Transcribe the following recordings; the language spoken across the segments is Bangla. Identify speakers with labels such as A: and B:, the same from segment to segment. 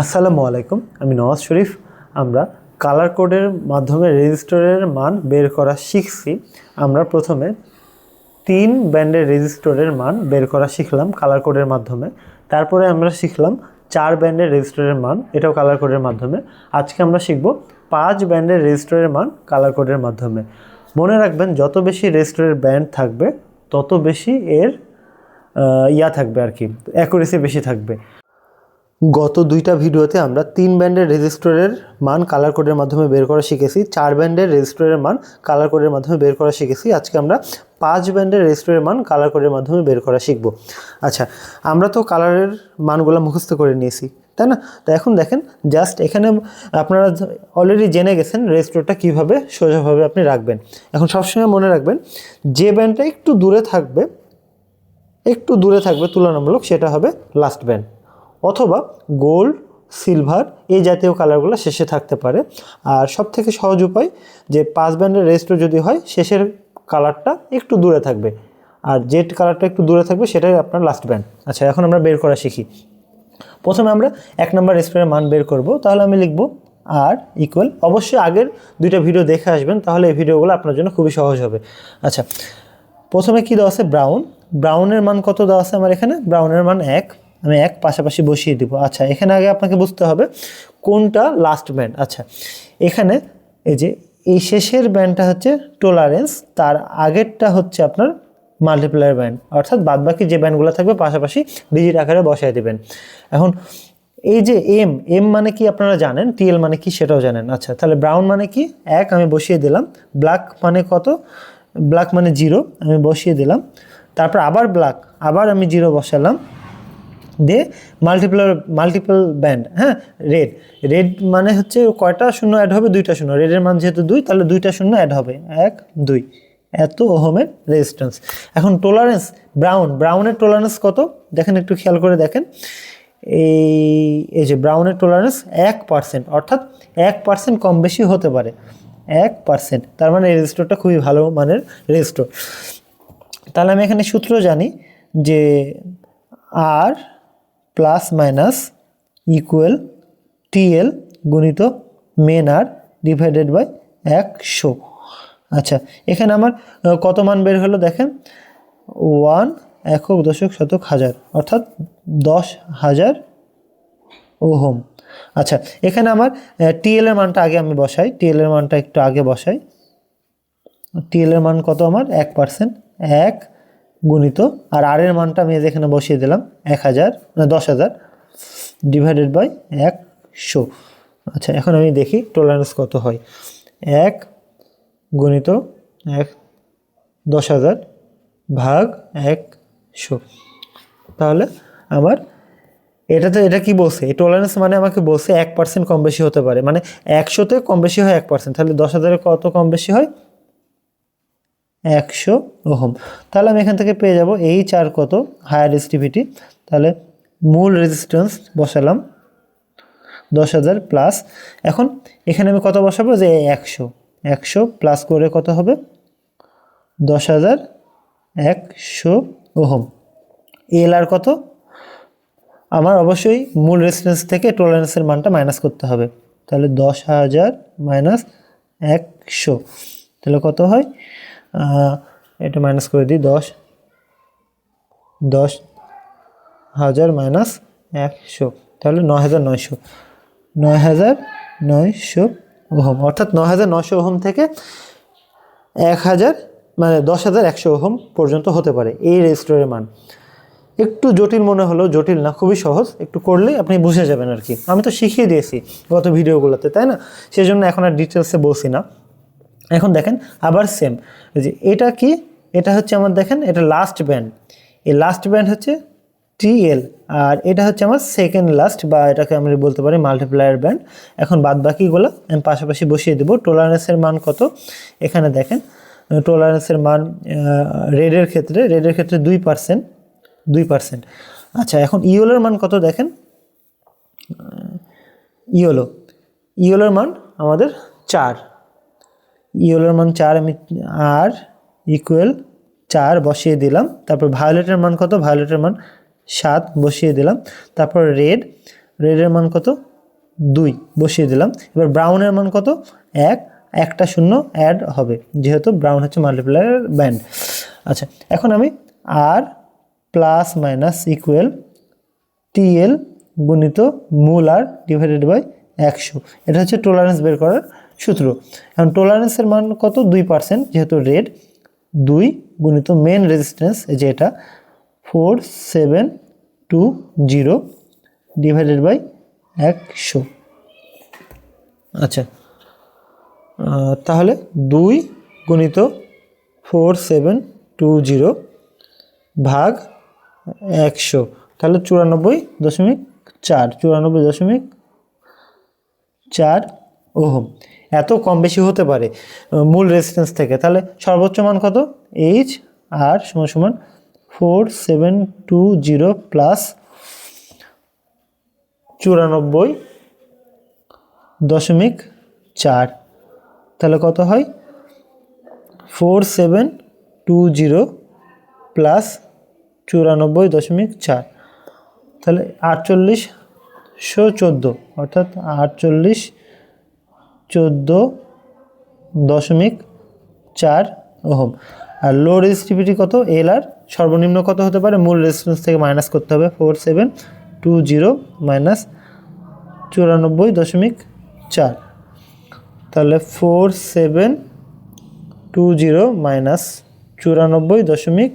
A: আসসালামু আলাইকুম, আমি নওয়াজ শরীফ। আমরা কালার কোডের মাধ্যমে রেজিস্টরের মান বের করা শিখছি। আমরা প্রথমে তিন ব্যান্ডের রেজিস্টরের মান বের করা শিখলাম কালার কোডের মাধ্যমে। তারপরে আমরা শিখলাম চার ব্যান্ডের রেজিস্টরের মান, এটাও কালার কোডের মাধ্যমে। আজকে আমরা শিখব পাঁচ ব্যান্ডের রেজিস্টরের মান কালার কোডের মাধ্যমে। মনে রাখবেন, যত বেশি রেজিস্টরের ব্যান্ড থাকবে, তত বেশি এর ইয়া থাকবে আর কি অ্যাকুরেসি বেশি থাকবে। গত দুইটা ভিডিওতে আমরা তিন ব্যান্ডের রেজিস্টরের মান কালার কোডের মাধ্যমে বের করা শিখেছি, চার ব্যান্ডের রেজিস্টরের মান কালার কোডের মাধ্যমে বের করা শিখেছি, আজকে আমরা পাঁচ ব্যান্ডের রেজিস্টরের মান কালার কোডের মাধ্যমে বের করা শিখব। আচ্ছা আমরা তো কালারের মানগুলো মুখস্থ করে নিয়েছি, তাই না? তো এখন দেখেন জাস্ট এখানে আপনারা অলরেডি জেনে গেছেন রেজিস্টরটা কীভাবে সোজাভাবে আপনি রাখবেন। এখন সবসময় মনে রাখবেন, যে ব্যান্ডটা একটু দূরে থাকবে, একটু দূরে থাকবে তুলনামূলক সেটা হবে লাস্ট ব্যান্ড অথবা গোল্ড, সিলভার এই জাতীয় কালারগুলো শেষে থাকতে পারে। আর সব থেকে সহজ উপায় যে পাঁচ ব্যান্ডের রেজিস্টার যদি হয়, শেষের কালারটা একটু দূরে থাকবে। আর যে কালারটা একটু দূরে থাকবে, সেটাই আপনার লাস্ট ব্যান্ড আচ্ছা এখন আমরা বের করা শিখি। প্রথমে আমরা এক নম্বর রেজিস্টারের মান বের করব। তাহলে আমি লিখব আর ইকুয়াল অবশ্যই আগের দুইটা ভিডিও দেখে আসবেন, তাহলে এই ভিডিওগুলো আপনার জন্য খুবই সহজ হবে। আচ্ছা প্রথমে কি দেওয়া আছে? ব্রাউন ব্রাউনের মান কত দেওয়া আছে আমার এখানে? ব্রাউনের মান এক। আমি এক পাশাপাশি বসিয়ে দিব। আচ্ছা এখানে আগে আপনাকে বুঝতে হবে কোনটা লাস্ট ব্যান্ড আচ্ছা এখানে এই যে, এই শেষের ব্যান্ডটা হচ্ছে টোলারেন্স তার আগেরটা হচ্ছে আপনার মাল্টিপ্লায়ার ব্যান্ড অর্থাৎ বাদবাকি যে ব্যান্ডগুলো থাকবে, পাশাপাশি ডিজিট আকারে বসায় দেবেন। এখন, এই যে এম এম মানে কি আপনারা জানেন? টিএল মানে কি সেটাও জানেন। আচ্ছা তাহলে ব্রাউন মানে কি? এক, আমি বসিয়ে দিলাম। ব্ল্যাক মানে কত? ব্ল্যাক মানে জিরো আমি বসিয়ে দিলাম। তারপর আবার ব্ল্যাক আবার আমি জিরো বসালাম। দিয়ে মাল্টিপ্লার মাল্টিপল ব্যান্ড হ্যাঁ? রেড রেড মানে হচ্ছে কয়টা শূন্য অ্যাড হবে? দুইটা শূন্য। রেডের মান যেহেতু দুই, তাহলে দুইটা শূন্য অ্যাড হবে। এক, দুই। এত ওহমের রেজিস্ট্যান্স এখন টোলারেন্স ব্রাউন ব্রাউনের টোলারেন্স কত? দেখেন, একটু খেয়াল করে দেখেন। এই এই যে ব্রাউনের টলারেন্স এক পার্সেন্ট অর্থাৎ এক পার্সেন্ট কম বেশি হতে পারে। এক পার্সেন্ট তার মানে এই রেজিস্টরটা খুবই ভালো মানের রেজিস্টর তাহলে আমি এখানে সূত্র জানি যে R plus minus equal TL গুণিত মেন আর ডিভাইডেড বাই একশো। আচ্ছা এখানে আমার কত মান বের হলো দেখেন? ওয়ান একক দশক শতক হাজার, অর্থাৎ দশ হাজার ওহম। আচ্ছা এখানে আমার টিএল এর মানটা আগে আমি বসাই, টিএল এর মানটা একটু আগে বসাই। টিএল এর মান কত আমার? এক পার্সেন্ট, এক গুণিত। আর আর এর মানটা আমি এখানে বসিয়ে দিলাম, এক হাজার না দশ হাজার ডিভাইডেড বাই একশো। আচ্ছা এখন আমি দেখি টলারেন্স কত হয়। এক গুণিত এক, দশ হাজার ভাগ একশো। তাহলে আমার এটা তো, এটা কি বলছে? এই টলারেন্স মানে আমাকে বলছে এক পার্সেন্ট কম বেশি হতে পারে। মানে একশোতে কম বেশি হয় এক পার্সেন্ট তাহলে দশ হাজারে কত কম বেশি হয়? একশো ওহম। তাহলে আমি এখান থেকে পেয়ে যাব এইচ আর কত? হায়ার রেজিস্টিভিটি তাহলে মূল রেজিস্ট্যান্স বসালাম দশ হাজার প্লাস এখন এখানে আমি কত বসাবো? যে একশো। একশো প্লাস করে কত হবে? দশ হাজার একশো ওহম। এল আর কত? আমার অবশ্যই মূল রেজিস্ট্যান্স থেকে টলারেন্সের মানটা মাইনাস করতে হবে। তাহলে দশ হাজার মাইনাস একশো। তাহলে কত হয়? এটা মাইনাস করে দিই, দশ। দশ হাজার মাইনাস একশো। তাহলে ন হাজার নয়শো। নয় হাজার নয়শো ওহম। অর্থাৎ ন হাজার নয়শো ওহম থেকে এক হাজার মানে দশ হাজার একশো ওহম পর্যন্ত হতে পারে এই রেজিস্টরের মান। একটু জটিল মনে হলো জটিল না, খুবই সহজ। একটু করলে আপনি বুঝে যাবেন আর কি। আমি তো শিখিয়ে দিয়েছি গত ভিডিওগুলোতে তাই না? সেই জন্য এখন আর ডিটেলসে বলছি না। এখন দেখেন, আবার সেম যে এটা কি? এটা হচ্ছে আমার দেখেন, এটা লাস্ট ব্যান্ড এই লাস্ট ব্যান্ড হচ্ছে টিএল আর এটা হচ্ছে আমার সেকেন্ড লাস্ট বা এটাকে আমরা বলতে পারি মাল্টিপ্লায়ার ব্যান্ড এখন বাদ বাকিগুলো, আমি পাশাপাশি বসিয়ে দেবো। টোলারেন্সের মান কত? এখানে দেখেন টোলারেন্সের মান রেডের ক্ষেত্রে রেডের ক্ষেত্রে দুই পার্সেন্ট দুই পার্সেন্ট আচ্ছা এখন ইওলোর মান কত দেখেন? ইওলো ইওলোর মান আমাদের চার। ইওলোর মান চার আমি আর ইকুয়াল চার বসিয়ে দিলাম। তারপর ভায়োলেটের মান কত? ভায়োলেটের মান সাত বসিয়ে দিলাম। তারপর রেড রেডের মান কত? দুই বসিয়ে দিলাম। এবার ব্রাউনের মান কত? এক। একটা শূন্য অ্যাড হবে। যেহেতু ব্রাউন হচ্ছে মাল্টিপ্লায়ার ব্যান্ড আচ্ছা এখন আমি R plus minus equal TL গুণিত মূল আর ডিভাইডেড বাই একশো। এটা হচ্ছে টলারেন্স বের করার সূত্র। এখন টলারেন্সের মান কত? দুই পার্সেন্ট যেহেতু রেড দুই গুণিত মেন রেজিস্ট্যান্স এই যে এটা four seven two zero divided by একশো। আচ্ছা তাহলে দুই গুণিত ফোর সেভেন টু জিরো ভাগ একশো। তাহলে চুরানব্বই দশমিক চার, চুরানব্বই দশমিক চার ওহম এত কম বেশি হতে পারে মূল রেজিস্ট্যান্স থেকে। তাহলে সর্বোচ্চ মান কত? এইচ আর সমান সমান four seven two zero plus চুরানব্বই দশমিক চার। তাহলে কত হয়? Four seven two zero plus চুরানব্বই দশমিক চার। তাহলে আটচল্লিশশো চোদ্দ, অর্থাৎ আটচল্লিশ চোদ্দ দশমিক চার ওহম। আর লো রেজিস্টিভিটি কত? এল আর সর্বনিম্ন কত হতে পারে? মূল রেজিস্ট্যান্স থেকে মাইনাস করতে হবে four seven two zero minus চুরানব্বই দশমিক চার। তাহলে four seven two zero minus চুরানব্বই দশমিক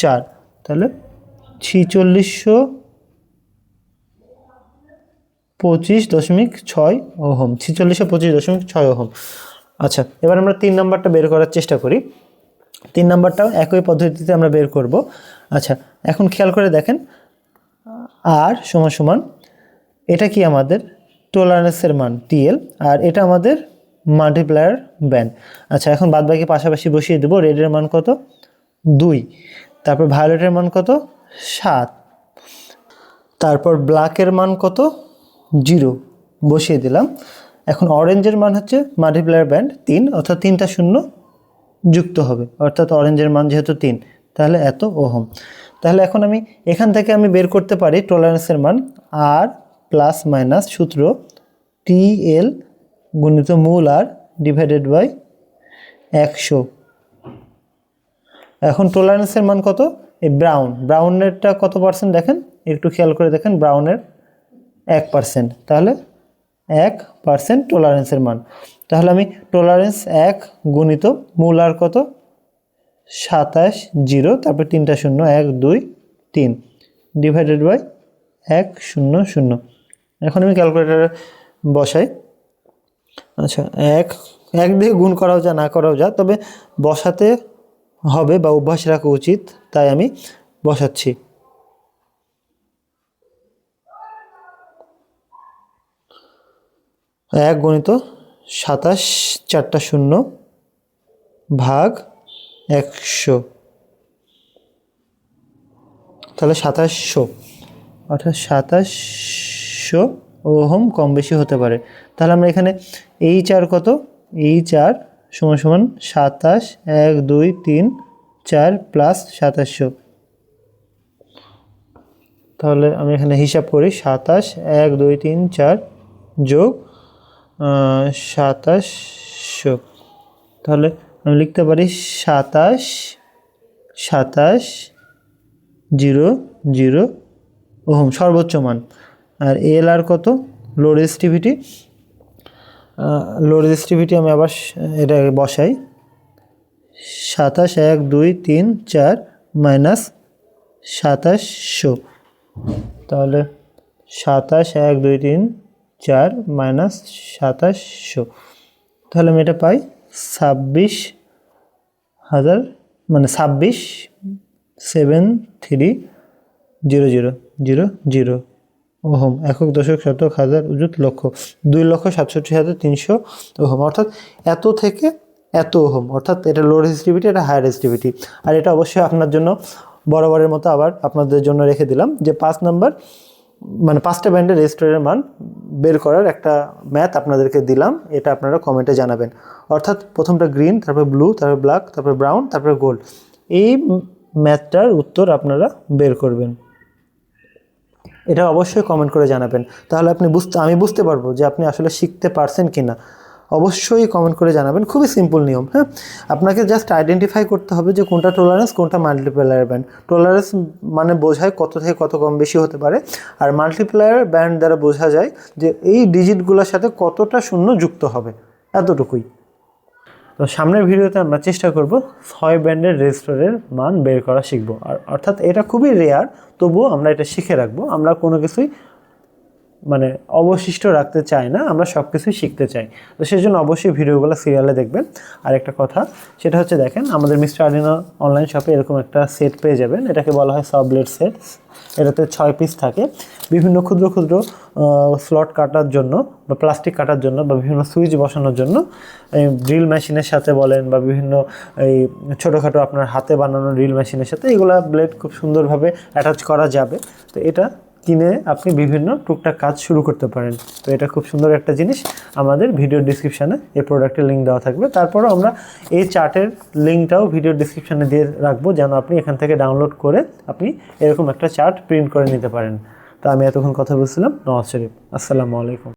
A: চার। তাহলে ছিচল্লিশশো পঁচিশ দশমিক ছয় ওহম, ছিচল্লিশশো পঁচিশ দশমিক ছয় ওহম। আচ্ছা এবার আমরা তিন নাম্বারটা বের করার চেষ্টা করি। তিন নাম্বারটাও একই পদ্ধতিতে আমরা বের করব। আচ্ছা এখন খেয়াল করে দেখেন, আর সমান সমান, এটা কি আমাদের টোলারেন্সের মান, টিএল, আর এটা আমাদের মাল্টিপ্লায়ার ব্যান্ড। আচ্ছা এখন বাদ বাকি পাশাপাশি বসিয়ে দেবো, রেডের মান কত? দুই। তারপর ভায়োলেটের মান কত? সাত। তারপর ব্ল্যাকের মান কত? জিরো বসিয়ে দিলাম। এখন অরেঞ্জের মান হচ্ছে মাল্টিপ্লায়ার ব্যান্ড তিন, অর্থাৎ তিনটা শূন্য যুক্ত হবে। অর্থাৎ অরেঞ্জের মান যেহেতু তিন, তাহলে এত ওহম। তাহলে এখন আমি এখান থেকে আমি বের করতে পারি টলারেন্সের মান আর প্লাস মাইনাস সূত্র টি এল গুণিত মূল আর ডিভাইডেড বাই একশো। এখন টলারেন্সের মান কত? এই ব্রাউন ব্রাউনেরটা কত পার্সেন্ট দেখেন? একটু খেয়াল করে দেখেন ব্রাউনের এক পার্সেন্ট তাহলে এক পার্সেন্ট টলারেন্সের মান। তাহলে আমি টলারেন্স এক গুণিত মূল আর কত? সাতাশ জিরো, তারপর তিনটা শূন্য, এক, দুই, তিন। ডিভাইডেড বাই এক, শূন্য শূন্য। এখন আমি ক্যালকুলেটারে বসাই। আচ্ছা এক এক দিয়ে গুণ করাও যা, না করাও যা, তবে বসাতে হবে বা অভ্যাস রাখা উচিত, তাই আমি বসাচ্ছি। এক গণিত সাতাশ চারটা শূন্য ভাগ একশো। তাহলে সাতাশশো। অর্থাৎ সাতাশশো ওহম কম বেশি হতে পারে। তাহলে আমরা এখানে এই চার কত? এই চার সমান সমান সাতাশ, এক, দুই, তিন, চার প্লাস সাতাশশো। তাহলে আমি এখানে হিসাব করি সাতাশ, এক, দুই, তিন, চার যোগ সাতাশশো তাহলে আমি লিখতে পারি সাতাশ সাতাশ, জিরো জিরো। ওহম, সর্বোচ্চ মান। আর এল আর কত? লো রেজিস্টিভিটি লো রেজিস্টিভিটি আমি আবার এটা বসাই। সাতাশ, এক, দুই, তিন, চার মাইনাস সাতাশশো তাহলে সাতাশ, এক, দুই, তিন চার মাইনাস সাতাশশো তাহলে আমি এটা পাই ছাব্বিশ হাজার মানে ছাব্বিশ seven three zero zero zero zero. Ohm, একক দশক শতক হাজার উজুত লক্ষ। দুই লক্ষ সাতষট্টি হাজার তিনশো ওহম। অর্থাৎ এত থেকে এত ওহম। অর্থাৎ এটা লো রেজিস্টিভিটি এটা হাই রেজিস্টিভিটি আর এটা অবশ্যই আপনার জন্য বরাবরের মতো আবার আপনাদের জন্য রেখে দিলাম যে পাঁচ নাম্বার মানে পাঁচটা ব্যান্ডের রেজিস্টারের মান বের করার একটা ম্যাথ আপনাদেরকে দিলাম। এটা আপনারা কমেন্টে জানাবেন। অর্থাৎ প্রথমটা গ্রিন, তারপর ব্লু, তারপর ব্ল্যাক, তারপর ব্রাউন, তারপর গোল্ড। এই ম্যাথটার উত্তর আপনারা বের করবেন। এটা অবশ্যই কমেন্ট করে জানাবেন। তাহলে আপনি বুঝতে, আমি বুঝতে পারব যে আপনি আসলে শিখতে পারছেন কি না অবশ্যই কমেন্ট করে জানাবেন। খুবই সিম্পল নিয়ম হ্যাঁ? আপনাকে জাস্ট আইডেন্টিফাই করতে হবে যে কোনটা টলারেন্স কোনটা মাল্টিপ্লায়ার ব্যান্ড টলারেন্স মানে বোঝায় কত থেকে কত কম বেশি হতে পারে। আর মাল্টিপ্লায়ার ব্যান্ড দ্বারা বোঝা যায় যে এই ডিজিটগুলোর সাথে কতটা শূন্য যুক্ত হবে। এতটুকুই। তো সামনের ভিডিওতে আমরা চেষ্টা করব ছয় ব্যান্ডের রেজিস্টারের মান বের করা শিখব। আর অর্থাৎ এটা খুবই রেয়ার তবুও আমরা এটা শিখে রাখব। আমরা কোনো কিছুই মানে অবশিষ্ট রাখতে চাই না, আমরা সব কিছুই শিখতে চাই। তো সেই জন্য অবশ্যই ভিডিওগুলো সিরিয়ালে দেখবেন। আর একটা কথা, সেটা হচ্ছে দেখেন, আমাদের মিস্টার আর্ডিনো অনলাইন শপে এরকম একটা সেট পেয়ে যাবেন। এটাকে বলা হয় সবলেট সেট এটাতে ছয় পিস থাকে। বিভিন্ন ক্ষুদ্র ক্ষুদ্র স্লট কাটার জন্য বা প্লাস্টিক কাটার জন্য বা বিভিন্ন সুইচ বসানোর জন্য এই ড্রিল মেশিনের সাথে বলেন বা বিভিন্ন এই ছোটোখাটো আপনার হাতে বানানো ড্রিল মেশিনের সাথে এগুলা ব্লেড খুব সুন্দরভাবে অ্যাটাচ করা যাবে। তো এটা কিনে আপনি বিভিন্ন টুকটাক কাজ শুরু করতে পারেন। তো এটা খুব সুন্দর একটা জিনিস। আমাদের ভিডিও ডিসক্রিপশানে এই প্রোডাক্টের লিঙ্ক দেওয়া থাকবে। তারপরও আমরা এই চার্টের লিঙ্কটাও ভিডিও ডিসক্রিপশানে দিয়ে রাখব, যেন আপনি এখান থেকে ডাউনলোড করে আপনি এরকম একটা চার্ট প্রিন্ট করে নিতে পারেন। তো আমি এতক্ষণ কথা বলছিলাম। নওয়াজ শরীফ আসসালামু আলাইকুম।